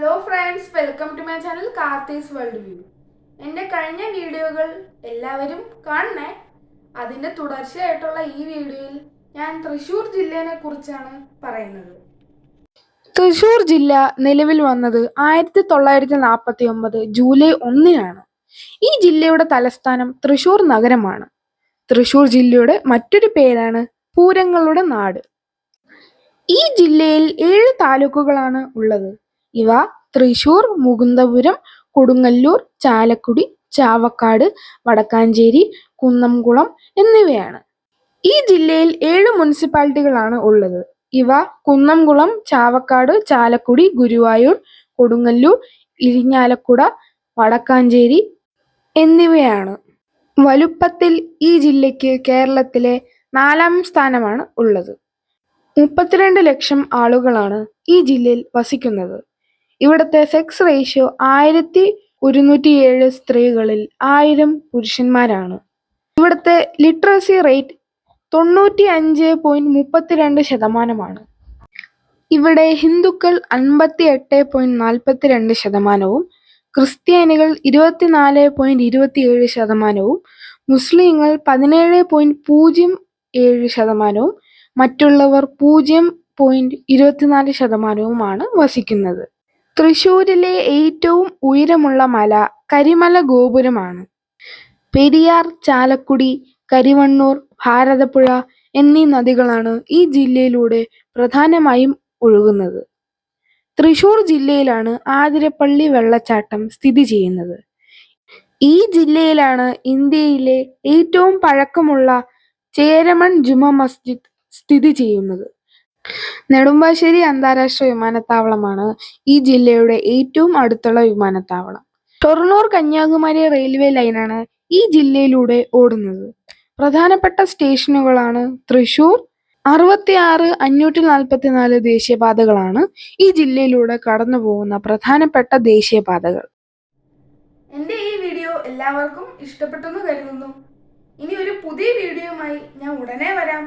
Hello friends welcome to my channel Karthi's world view എന്റെ കഴിഞ്ഞ വീഡിയോകൾ എല്ലാവരും കാണണേ? അതിന്റെ തുടർച്ചയായിട്ടുള്ള ഈ വീഡിയോയിൽ ഞാൻ തൃശ്ശൂർ ജില്ലേനെ കുറിച്ചാണ് പറയുന്നത്. തൃശ്ശൂർ ജില്ല നിലവിൽ വന്നത് ആയിരത്തി തൊള്ളായിരത്തി നാൽപ്പത്തി ഒമ്പത് ജൂലൈ ഒന്നിനാണ്. ഈ ജില്ലയുടെ തലസ്ഥാനം തൃശ്ശൂർ നഗരമാണ്. തൃശ്ശൂർ ജില്ലയുടെ മറ്റൊരു പേരാണ് പൂരങ്ങളുടെ നാട്. ഈ ജില്ലയിൽ ഏഴ് താലൂക്കുകളാണ് ഉള്ളത്. ഇവ തൃശൂർ മുകുന്ദപുരം കൊടുങ്ങല്ലൂർ ചാലക്കുടി ചാവക്കാട് വടക്കാഞ്ചേരി കുന്നംകുളം എന്നിവയാണ്. ഈ ജില്ലയിൽ ഏഴ് മുനിസിപ്പാലിറ്റികളാണ് ഉള്ളത്. ഇവ കുന്നംകുളം ചാവക്കാട് ചാലക്കുടി ഗുരുവായൂർ കൊടുങ്ങല്ലൂർ ഇരിഞ്ഞാലക്കുട വടക്കാഞ്ചേരി എന്നിവയാണ്. വലുപ്പത്തിൽ ഈ ജില്ലയ്ക്ക് കേരളത്തിലെ നാലാം സ്ഥാനമാണ് ഉള്ളത്. മുപ്പത്തിരണ്ട് ലക്ഷം ആളുകളാണ് ഈ ജില്ലയിൽ വസിക്കുന്നത്. ഇവിടുത്തെ സെക്സ് റേഷ്യോ ആയിരത്തി ഒരുന്നൂറ്റി ഏഴ് സ്ത്രീകളിൽ ആയിരം പുരുഷന്മാരാണ്. ഇവിടുത്തെ ലിറ്ററസി റേറ്റ് തൊണ്ണൂറ്റി അഞ്ച് പോയിന്റ് മുപ്പത്തിരണ്ട് ശതമാനമാണ്. ഇവിടെ ഹിന്ദുക്കൾ അൻപത്തി എട്ട് പോയിന്റ് നാൽപ്പത്തിരണ്ട് ശതമാനവും ക്രിസ്ത്യാനികൾ ഇരുപത്തിനാല് പോയിന്റ് ഇരുപത്തിയേഴ് ശതമാനവും മുസ്ലിങ്ങൾ പതിനേഴ് പോയിന്റ് പൂജ്യം ഏഴ് ശതമാനവും മറ്റുള്ളവർ പൂജ്യം പോയിന്റ് ഇരുപത്തിനാല് ശതമാനവുമാണ് വസിക്കുന്നത്. തൃശൂരിലെ ഏറ്റവും ഉയരമുള്ള മല കരിമല ഗോപുരമാണ്. പെരിയാർ ചാലക്കുടി കരിവണ്ണൂർ ഭാരതപ്പുഴ എന്നീ നദികളാണ് ഈ ജില്ലയിലൂടെ പ്രധാനമായും ഒഴുകുന്നത്. തൃശൂർ ജില്ലയിലാണ് ആതിരപ്പള്ളി വെള്ളച്ചാട്ടം സ്ഥിതി ചെയ്യുന്നത്. ഈ ജില്ലയിലാണ് ഇന്ത്യയിലെ ഏറ്റവും പഴക്കമുള്ള ചേരമൺ ജുമാ മസ്ജിദ് സ്ഥിതി ചെയ്യുന്നത്. നെടുമ്പാശ്ശേരി അന്താരാഷ്ട്ര വിമാനത്താവളമാണ് ഈ ജില്ലയുടെ ഏറ്റവും അടുത്തുള്ള വിമാനത്താവളം. ഷൊർണൂർ കന്യാകുമാരി റെയിൽവേ ലൈനാണ് ഈ ജില്ലയിലൂടെ ഓടുന്നത്. പ്രധാനപ്പെട്ട സ്റ്റേഷനുകളാണ് തൃശൂർ അറുപത്തിയാറ് അഞ്ഞൂറ്റി നാൽപ്പത്തിനാല് ദേശീയപാതകളാണ് ഈ ജില്ലയിലൂടെ കടന്നു പോകുന്ന പ്രധാനപ്പെട്ട ദേശീയപാതകൾ. എന്റെ ഈ വീഡിയോ എല്ലാവർക്കും ഇഷ്ടപ്പെട്ടെന്ന് കരുതുന്നു. ഇനി ഒരു പുതിയ വീഡിയോയുമായി ഞാൻ ഉടനെ വരാം.